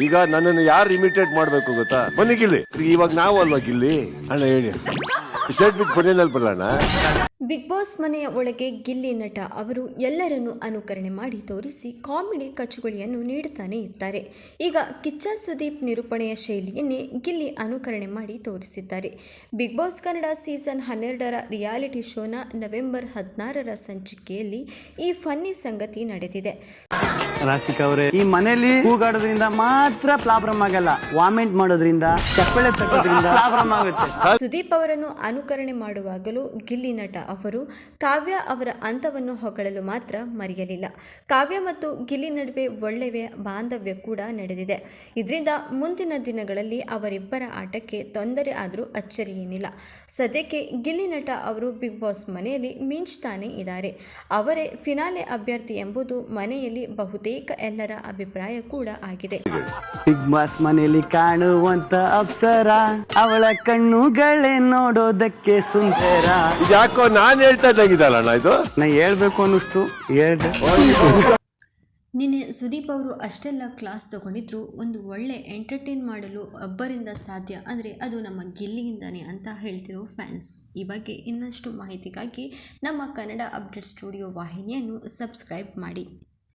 ಈಗ ನನ್ನನ್ನು ಯಾರು ಇಮಿಟೇಟ್ ಮಾಡ್ಬೇಕು ಗೊತ್ತಾ? ಬನ್ನಿ ಗಿಲ್ಲಿ. ಇವಾಗ ನಾವು ಅಲ್ವಾ ಗಿಲ್ಲಿ? ಅಣ್ಣ, ಹೇಳಿ. ಶರ್ಟ್ ಬಿಟ್ಟು ಬಿಗ್ ಬಾಸ್ ಮನೆಯ ಒಳಗೆ ಗಿಲ್ಲಿ ನಟ ಅವರು ಎಲ್ಲರನ್ನು ಅನುಕರಣೆ ಮಾಡಿ ತೋರಿಸಿ ಕಾಮಿಡಿ ಕಚುಗಳಿಯನ್ನು ನೀಡುತ್ತಾನೆ ಇರ್ತಾರೆ ಈಗ ಕಿಚ್ಚ ಸುದೀಪ್ ನಿರೂಪಣೆಯ ಶೈಲಿಯನ್ನೇ ಗಿಲ್ಲಿ ಅನುಕರಣೆ ಮಾಡಿ ತೋರಿಸಿದ್ದಾರೆ. ಬಿಗ್ ಬಾಸ್ ಕನ್ನಡ ಸೀಸನ್ ಹನ್ನೆರಡರ ರಿಯಾಲಿಟಿ ಶೋನ ನವೆಂಬರ್ ಹದಿನಾರರ ಸಂಚಿಕೆಯಲ್ಲಿ ಈ ಫನ್ನಿ ಸಂಗತಿ ನಡೆದಿದೆ. ಈ ಮನೆಯಲ್ಲಿ ಕೂಗಾಡೋದ್ರಿಂದ ಮಾತ್ರ ಪ್ರಾಬ್ಲಮ್ ಆಗಲ್ಲ. ವಾಮಿಟ್ ಮಾಡೋದ್ರಿಂದ, ಚಪ್ಪಳೆ ತಗೋದ್ರಿಂದ ಪ್ರಾಬ್ಲಮ್ ಆಗುತ್ತೆ. ಸುದೀಪ್ ಅವರನ್ನು ಅನುಕರಣೆ ಮಾಡುವಾಗಲೂ ಗಿಲ್ಲಿ ನಟ ಅವರು ಕಾವ್ಯ ಅವರ ಅಂತವನ್ನು ಹೊಗಳಲು ಮಾತ್ರ ಮರೆಯಲಿಲ್ಲ. ಕಾವ್ಯ ಮತ್ತು ಗಿಲ್ಲಿ ನಡುವೆ ಒಳ್ಳೆಯ ಬಾಂಧವ್ಯ ಕೂಡ ನಡೆದಿದೆ. ಇದರಿಂದ ಮುಂದಿನ ದಿನಗಳಲ್ಲಿ ಅವರಿಬ್ಬರ ಆಟಕ್ಕೆ ತೊಂದರೆ ಆದರೂ ಅಚ್ಚರಿಯೇನಿಲ್ಲ ಸದ್ಯಕ್ಕೆ ಗಿಲ್ಲಿ ನಟ ಅವರು ಬಿಗ್ ಬಾಸ್ ಮನೆಯಲ್ಲಿ ಮಿಂಚ್ತಾನೆ ಇದ್ದಾರೆ. ಅವರೇ ಫಿನಾಲೆ ಅಭ್ಯರ್ಥಿ ಎಂಬುದು ಮನೆಯಲ್ಲಿ ಬಹುತೇಕ ಎಲ್ಲರ ಅಭಿಪ್ರಾಯ ಕೂಡ ಆಗಿದೆ. ಬಿಗ್ ಬಾಸ್ ಮನೆಯಲ್ಲಿ ಕಾಣುವಂತ ಅಪ್ಸರ ಅವಳ ಕಣ್ಣುಗಳೇ ನೋಡೋದಕ್ಕೆ ಸುಂದರ. ಯಾಕೋ ನಾನು ಹೇಳ್ತಾ ಇದ್ದಂಗಿದಲ್ಲ ಇದು? ನಾ ಹೇಳ್ಬೇಕು ಅನ್ನಿಸ್ತು ಹೇಳ್ದೆ. ನಿನ್ನೆ ಸುದೀಪ್ ಅವರು ಅಷ್ಟೆಲ್ಲ ಕ್ಲಾಸ್ ತಗೊಂಡಿದ್ರು ಒಂದು ಒಳ್ಳೆ ಎಂಟರ್ಟೈನ್ ಮಾಡಲು ಒಬ್ಬರಿಂದ ಸಾಧ್ಯ ಅಂದರೆ ಅದು ನಮ್ಮ ಗಿಲ್ಲಿಯಿಂದಾನೆ ಅಂತ ಹೇಳ್ತಿರೋ ಫ್ಯಾನ್ಸ್ ಈ ಬಗ್ಗೆ ಇನ್ನಷ್ಟು ಮಾಹಿತಿಗಾಗಿ ನಮ್ಮ ಕನ್ನಡ ಅಪ್ಡೇಟ್ ಸ್ಟುಡಿಯೋ ವಾಹಿನಿಯನ್ನು ಸಬ್ಸ್ಕ್ರೈಬ್ ಮಾಡಿ.